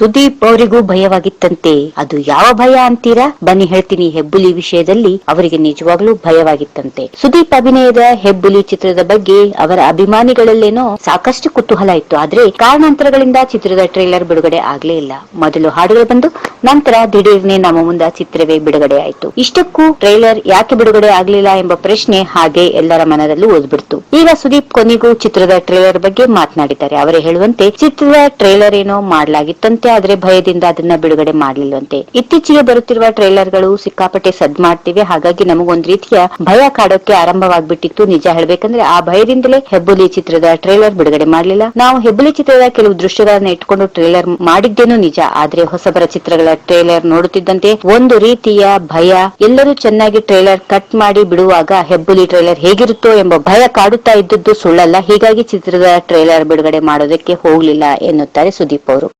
ಸುದೀಪ್ ಅವರಿಗೂ ಭಯವಾಗಿತ್ತಂತೆ. ಅದು ಯಾವ ಭಯ ಅಂತೀರಾ? ಬನ್ನಿ ಹೇಳ್ತೀನಿ ಹೆಬ್ಬುಲಿ ವಿಷಯದಲ್ಲಿ ಅವರಿಗೆ ನಿಜವಾಗ್ಲೂ ಭಯವಾಗಿತ್ತಂತೆ. ಸುದೀಪ್ ಅಭಿನಯದ ಹೆಬ್ಬುಲಿ ಚಿತ್ರದ ಬಗ್ಗೆ ಅವರ ಅಭಿಮಾನಿಗಳಲ್ಲೇನೋ ಸಾಕಷ್ಟು ಕುತೂಹಲ ಇತ್ತು. ಆದ್ರೆ ಕಾರಣಾಂತರಗಳಿಂದ ಚಿತ್ರದ ಟ್ರೈಲರ್ ಬಿಡುಗಡೆ ಆಗ್ಲೇ ಇಲ್ಲ. ಮೊದಲು ಹಾಡುಗಳು ಬಂದು ನಂತರ ದಿಢೀರ್ನೆ ನಮ್ಮ ಮುಂದ ಚಿತ್ರವೇ ಬಿಡುಗಡೆ ಆಯ್ತು. ಇಷ್ಟಕ್ಕೂ ಟ್ರೈಲರ್ ಯಾಕೆ ಬಿಡುಗಡೆ ಆಗ್ಲಿಲ್ಲ ಎಂಬ ಪ್ರಶ್ನೆ ಹಾಗೆ ಎಲ್ಲರ ಮನದಲ್ಲೂ ಓದ್ಬಿಡ್ತು ಈಗ ಸುದೀಪ್ ಕೊನೆಗೂ ಚಿತ್ರದ ಟ್ರೇಲರ್ ಬಗ್ಗೆ ಮಾತನಾಡಿದ್ದಾರೆ. ಅವರೇ ಹೇಳುವಂತೆ ಚಿತ್ರದ ಟ್ರೇಲರ್ ಏನೋ ಮಾಡ್ಲಾಗಿತ್ತಂತೆ ಆದ್ರೆ ಭಯದಿಂದ ಅದನ್ನ ಬಿಡುಗಡೆ ಮಾಡ್ಲಿಲ್ಲಂತೆ ಇತ್ತೀಚೆಗೆ ಬರುತ್ತಿರುವ ಟ್ರೈಲರ್ಗಳು ಸಿಕ್ಕಾಪಟ್ಟೆ ಸದ್ ಮಾಡ್ತಿವೆ. ಹಾಗಾಗಿ ನಮಗೊಂದ್ ರೀತಿಯ ಭಯ ಕಾಡೋಕೆ ಆರಂಭವಾಗ್ಬಿಟ್ಟಿತ್ತು. ನಿಜ ಹೇಳ್ಬೇಕಂದ್ರೆ ಆ ಭಯದಿಂದಲೇ ಹೆಬ್ಬುಲಿ ಚಿತ್ರದ ಟ್ರೇಲರ್ ಬಿಡುಗಡೆ ಮಾಡಲಿಲ್ಲ. ನಾವು ಹೆಬ್ಬುಲಿ ಚಿತ್ರದ ಕೆಲವು ದೃಶ್ಯಗಳನ್ನ ಇಟ್ಕೊಂಡು ಟ್ರೇಲರ್ ಮಾಡಿದ್ದೇನೂ ನಿಜ. ಆದ್ರೆ ಹೊಸಬರ ಚಿತ್ರಗಳ ಟ್ರೇಲರ್ ನೋಡುತ್ತಿದ್ದಂತೆ ಒಂದು ರೀತಿಯ ಭಯ. ಎಲ್ಲರೂ ಚೆನ್ನಾಗಿ ಟ್ರೇಲರ್ ಕಟ್ ಮಾಡಿ ಬಿಡುವಾಗ ಹೆಬ್ಬುಲಿ ಟ್ರೇಲರ್ ಹೇಗಿರುತ್ತೋ ಎಂಬ ಭಯ ಕಾಡುತ್ತಾ ಇದ್ದದ್ದು ಸುಳ್ಳಲ್ಲ. ಹೀಗಾಗಿ ಚಿತ್ರದ ಟ್ರೈಲರ್ ಬಿಡುಗಡೆ ಮಾಡೋದಕ್ಕೆ ಹೋಗ್ಲಿಲ್ಲ ಎನ್ನುತ್ತಾರೆ ಸುದೀಪ್ ಅವರು.